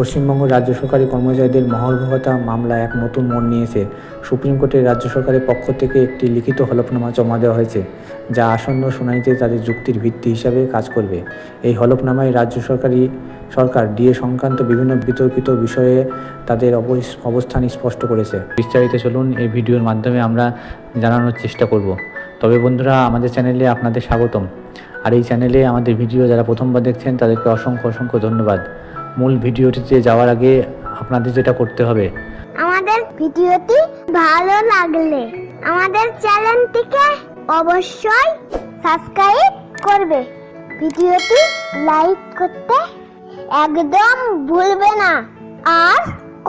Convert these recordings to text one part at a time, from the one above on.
পশ্চিমবঙ্গ রাজ্য সরকারি কর্মচারীদের মহার্ঘভাতা মামলা এক নতুন মোড় নিয়েছে। সুপ্রিম কোর্টে রাজ্য সরকারের পক্ষ থেকে একটি লিখিত হলফনামা জমা দেওয়া হয়েছে, যা আসন্ন শুনানিতে তাদের যুক্তির ভিত্তি হিসাবে কাজ করবে। এই হলফনামায় রাজ্য সরকারি সরকার ডিএ সংক্রান্ত বিভিন্ন বিতর্কিত বিষয়ে তাদের অবস- অবস্থান স্পষ্ট করেছে। বিস্তারিত চলুন এই ভিডিওর মাধ্যমে আমরা জানানোর চেষ্টা করব। তবে বন্ধুরা, আমাদের চ্যানেলে আপনাদের স্বাগতম। আর এই চ্যানেলে আমাদের ভিডিও যারা প্রথমবার দেখছেন, তাদেরকে অসংখ্য অসংখ্য ধন্যবাদ। মূল ভিডিওটিতে যাওয়ার আগে আপনাদের যেটা করতে হবে। আমাদের ভিডিওটি ভালো লাগলে আমাদের চ্যানেলটিকে অবশ্যই সাবস্ক্রাইব করবে। ভিডিওটি লাইক করতে একদম ভুলবে না আর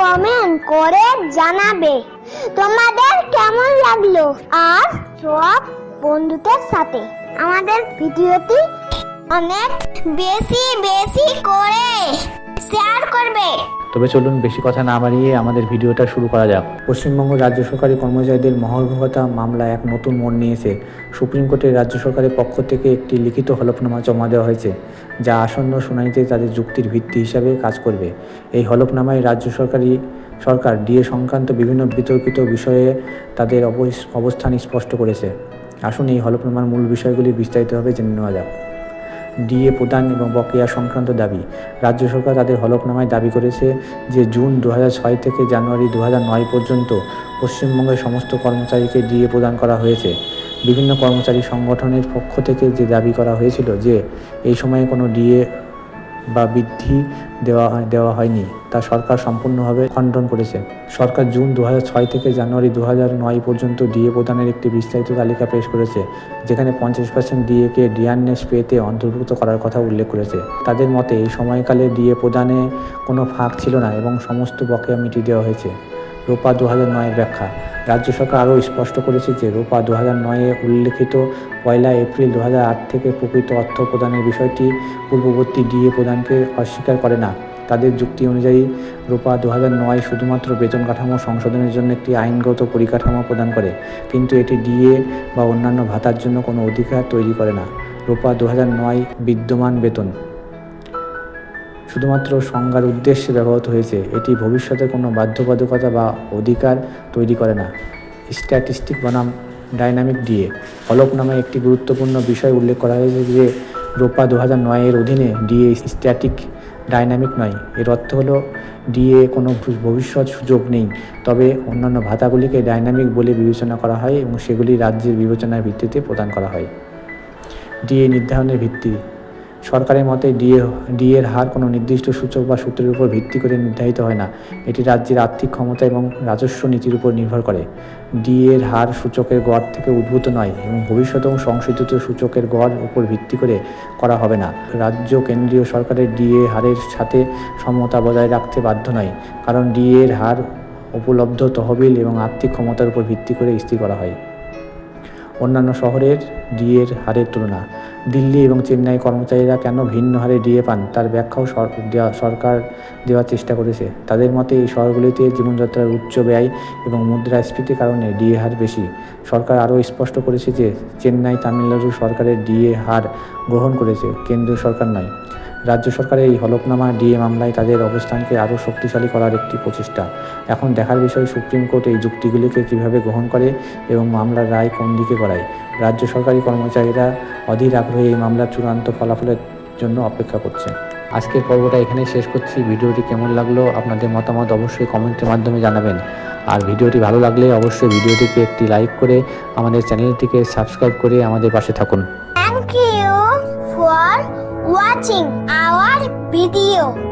কমেন্ট করে জানাবে তোমাদের কেমন লাগল আর সব বন্ধুদের সাথে। আমাদের ভিডিওটি অনেক বেশি বেশি করে শেয়ার করবে। তবে চলুন বেশি কথা না বাড়িয়ে আমাদের ভিডিওটা শুরু করা যাক। পশ্চিমবঙ্গ রাজ্য সরকারি কর্মচারীদের মহার্ঘভাতা মামলা এক নতুন মোড় নিয়েছে। সুপ্রিম কোর্টে রাজ্য সরকারের পক্ষ থেকে একটি লিখিত হলফনামা জমা দেওয়া হয়েছে, যা আসন্ন শুনানিতে তাদের যুক্তির ভিত্তি হিসাবে কাজ করবে। এই হলফনামায় রাজ্য সরকারি সরকার ডিএ সংক্রান্ত বিভিন্ন বিতর্কিত বিষয়ে তাদের অবস- অবস্থান স্পষ্ট করেছে। আসুন এই হলফনামার মূল বিষয়গুলি বিস্তারিতভাবে জেনে নেওয়া যাক। ডিএ প্রদান এবং বকেয়া সংক্রান্ত দাবি। রাজ্য সরকার তাদের হলফনামায় দাবি করেছে যে জুন দু থেকে জানুয়ারি দু পর্যন্ত পশ্চিমবঙ্গের সমস্ত কর্মচারীকে ডিএ প্রদান করা হয়েছে। বিভিন্ন কর্মচারী সংগঠনের পক্ষ থেকে যে দাবি করা হয়েছিল যে, এই সময়ে কোনো ডিএ বা বৃদ্ধি দেওয়া হয়, দেওয়া হয়নি। তা সরকার সম্পূর্ণভাবে খণ্ডন করেছে। সরকার জুন দু থেকে জানুয়ারি দু পর্যন্ত ডিএ প্রদানের একটি বিস্তারিত তালিকা পেশ করেছে, যেখানে পঞ্চাশ পার্সেন্ট ডিএকে ডিআরনেস পেতে অন্তর্ভুক্ত করার কথা উল্লেখ করেছে। তাদের মতে, এই সময়কালে ডিএ প্রদানে কোনো ফাঁক ছিল না এবং সমস্ত বকেয়া মিটিয়ে দেওয়া হয়েছে। রোপা দু হাজার নয়ের ব্যাখ্যা। রাজ্য সরকার আরও স্পষ্ট করেছে যে, রোপা দু হাজার নয়ে উল্লেখিত পয়লা এপ্রিল দু হাজার আট থেকে প্রকৃত অর্থ প্রদানের বিষয়টি পূর্ববর্তী ডিএ প্রদানকে অস্বীকার করে না। তাদের যুক্তি অনুযায়ী, রোপা দু হাজার নয় শুধুমাত্র বেতন কাঠামো সংশোধনের জন্য একটি আইনগত পরিকাঠামো প্রদান করে, কিন্তু এটি ডিএ বা অন্যান্য ভাতার জন্য কোনো অধিকার তৈরি করে না। রোপা দু হাজার নয় বিদ্যমান বেতন। শুধুমাত্র সংজ্ঞার উদ্দেশ্যে ব্যবহৃত হয়েছে, এটি ভবিষ্যতে কোনো বাধ্যবাধকতা বা অধিকার তৈরি করে না। স্ট্যাটিস্টিক বনাম ডাইনামিক ডিএ ফলক নামে একটি গুরুত্বপূর্ণ বিষয় উল্লেখ করা হয়েছে যে, রোপা দু হাজার নয়ের অধীনে ডিএ স্ট্যাটিক ডাইনামিক নয়। এর অর্থ হলো ডিএ কোনো ভবিষ্যৎ সুযোগ নেই। তবে অন্যান্য ভাতাগুলিকে ডাইনামিক বলে বিবেচনা করা হয় এবং সেগুলি রাজ্যের বিবেচনার ভিত্তিতে প্রদান করা হয়। ডিএ নির্ধারণের ভিত্তি সরকারের মতে ডিএ, ডিএর হার কোনো নির্দিষ্ট সূচক বা সূত্রের উপর ভিত্তি করে নির্ধারিত হয় না। এটি রাজ্যের আর্থিক ক্ষমতা এবং রাজস্ব নীতির উপর নির্ভর করে। ডিএর হার সূচকের গড় থেকে উদ্ভূত নয় এবং ভবিষ্যতেও সংশোধিত সূচকের গড় উপর ভিত্তি করে করা হবে না। রাজ্য কেন্দ্রীয় সরকারের ডিএ হারের সাথে সমতা বজায় রাখতে বাধ্য নয়, কারণ ডিএর হার উপলব্ধ তহবিল এবং আর্থিক ক্ষমতার উপর ভিত্তি করে স্থির করা হয়। অন্যান্য শহরের ডিএর হারের তুলনা। দিল্লি এবং চেন্নাই কর্মচারীরা কেন ভিন্ন হারে ডিএ পান, তার ব্যাখ্যাও সরকার দেওয়ার চেষ্টা করেছে। তাদের মতে, এই শহরগুলিতে জীবনযাত্রার উচ্চ ব্যয় এবং মুদ্রাস্ফীতির কারণে ডিএ হার বেশি। সরকার আরও স্পষ্ট করেছে যে, চেন্নাই তামিলনাড়ু সরকারের ডিএ হার গ্রহণ করেছে, কেন্দ্রীয় সরকার নয়। রাজ্য সরকারের এই হলফনামা ডিএ মামলায় তাদের অবস্থানকে আরও শক্তিশালী করার একটি প্রচেষ্টা। এখন দেখার বিষয়, সুপ্রিম কোর্ট এই যুক্তিগুলিকে কীভাবে গ্রহণ করে এবং মামলার রায় কোন দিকে করায় রাজ্য সরকারি কর্মচারীরা অধীর আগ্রহে এই মামলার চূড়ান্ত ফলাফলের জন্য অপেক্ষা করছে। আজকের পর্বটা এখানেই শেষ করছি। ভিডিওটি কেমন লাগল আপনাদের মতামত অবশ্যই কমেন্টের মাধ্যমে জানাবেন। আর ভিডিওটি ভালো লাগলে অবশ্যই ভিডিওটিকে একটি লাইক করে আমাদের চ্যানেলটিকে সাবস্ক্রাইব করে আমাদের পাশে থাকুন। Thank you for watching our video.